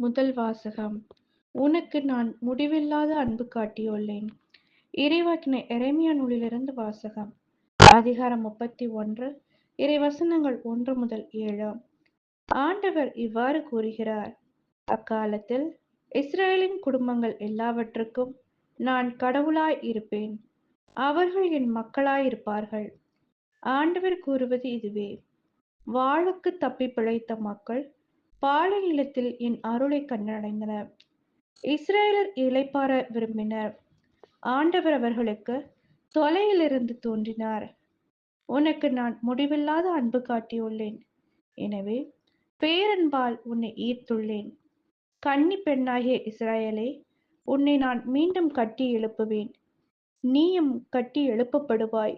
முதல் வாசகம். உனக்கு நான் முடிவில்லாத அன்பு காட்டியுள்ளேன். இறைவாக்கின எரேமியா நூலிலிருந்து வாசகம். அதிகாரம் முப்பத்தி ஒன்று இறைவசனங்கள் ஒன்று முதல் ஏழு. ஆண்டவர் இவ்வாறு கூறுகிறார். அக்காலத்தில் இஸ்ரேலின் குடும்பங்கள் எல்லாவற்றுக்கும் நான் கடவுளாய் இருப்பேன். அவர்கள் என் மக்களாய் இருப்பார்கள். ஆண்டவர் கூறுவது இதுவே. வாழுக்கு தப்பி பிழைத்த மக்கள் பாலைநிலத்தில் என் அருளை கண்டடைந்தனர் இஸ்ரேலர் இளைப்பாற விரும்பினர். ஆண்டவர் அவர்களுக்கு தொலையிலிருந்து தோன்றினார். உனக்கு நான் முடிவில்லாத அன்பு காட்டியுள்ளேன். எனவே பேரன்பால் உன்னை ஈர்த்துள்ளேன். கன்னி பெண்ணாகிய இஸ்ரேலே உன்னை நான் மீண்டும் கட்டி எழுப்புவேன். நீயும் கட்டி எழுப்பப்படுவாய்.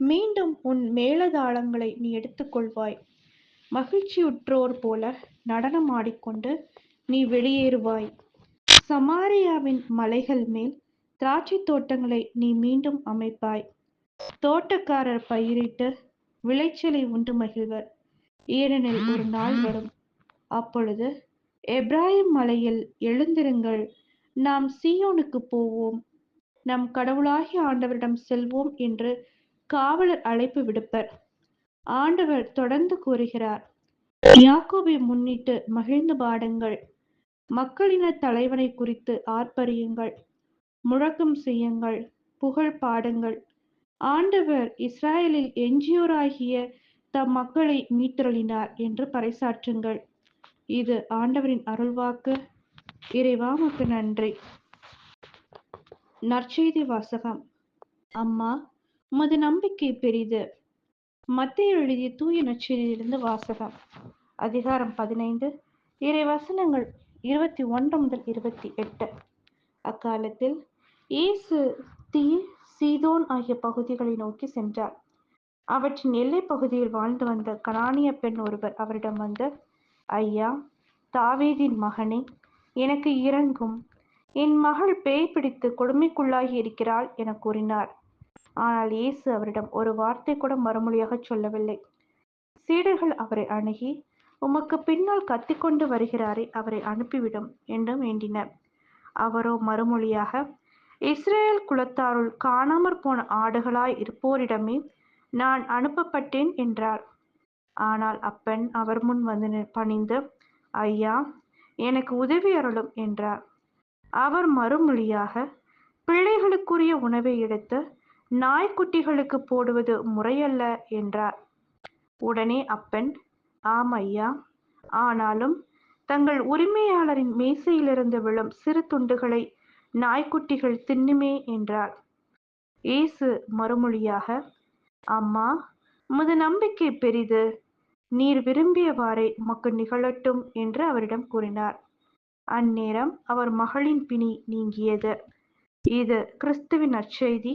மீண்டும் உன் மேலதாளங்களை நீ எடுத்துக்கொள்வாய். மகிழ்ச்சியுற்றோர் போல நடனமாடிக்கொண்டு நீ வெளியேறுவாய். சமாரியாவின் மலைகள் மேல் திராட்சை தோட்டங்களை நீ மீண்டும் அமைப்பாய். தோட்டக்காரர் பயிரிட்டு விளைச்சலை உண்டு மகிழ்வர். ஏனெனில் ஒரு நாள் வரும். அப்பொழுது எப்ராஹிம் மலையில் எழுந்திருங்கள். நாம் சீயோனுக்கு போவோம். நம் கடவுளாகிய ஆண்டவரிடம் செல்வோம் என்று காவலர் அழைப்பு விடுப்பர். ஆண்டவர் தொடர்ந்து கூறுகிறார். யாக்கோபை முன்னிட்டு மகிழ்ந்து பாடுங்கள். மக்களின தலைவனை குறித்து ஆர்ப்பரியுங்கள். முழக்கம் செய்யுங்கள். புகழ் பாடுங்கள். ஆண்டவர் இஸ்ராயலில் எஞ்சியோராகிய தம் மக்களை மீட்டருளினார் என்று பறைசாற்றுங்கள். இது ஆண்டவரின் அருள்வாக்கு. இறைவாமுக்கு நன்றி. நற்செய்தி வாசகம். அம்மா உமது நம்பிக்கை பெரிது. மத்திய எழுதிய தூய நச்சிலிருந்து வாசகம். அதிகாரம் பதினைந்து. இறை வசனங்கள் இருபத்தி ஒன்று முதல் இருபத்தி எட்டு. அக்காலத்தில் இயேசு தீ சீதோன் ஆகிய பகுதிகளை நோக்கி சென்றார். அவற்றின் எல்லை பகுதியில் வாழ்ந்து வந்த கனானிய பெண் ஒருவர் அவரிடம் வந்து ஐயா தாவீதின் மகனே எனக்கு இறங்கும் என் மகள் பேய் பிடித்து கொடுமைக்குள்ளாகி இருக்கிறாள் என கூறினார். ஆனால் இயேசு அவரிடம் ஒரு வார்த்தை கூட மறுமொழியாக சொல்லவில்லை. சீடர்கள் அவரை அணுகி உமக்கு பின்னால் கத்திக்கொண்டு வருகிறாரே அவரை அனுப்பிவிடும் என்றும் வேண்டினர். அவரோ மறுமொழியாக இஸ்ரேல் குலத்தாருள் காணாமற் போன ஆடுகளாய் இருப்போரிடமே நான் அனுப்பப்பட்டேன் என்றார். ஆனால் அப்பெண் அவர் முன் வந்து பணிந்து ஐயா எனக்கு உதவி அருளும் என்றார். அவர் மறுமொழியாக பிள்ளைகளுக்குரிய உணவை எடுத்து நாய்க்குட்டிகளுக்கு போடுவது முறையல்ல என்றார். உடனே அப்பன் ஆம் ஐயா. ஆனாலும் தங்கள் உரிமையாளரின் மேசையிலிருந்து விழும் சிறு துண்டுகளை நாய்க்குட்டிகள் தின்னுமே என்றார். இயேசு மறுமொழியாக அம்மா உமது நம்பிக்கை பெரிது. நீர் விரும்பியவாறே உமக்கு நிகழட்டும் என்று அவரிடம் கூறினார். அந்நேரம் அவர் மகளின் பிணி நீங்கியது. இது கிறிஸ்துவின் நற்செய்தி.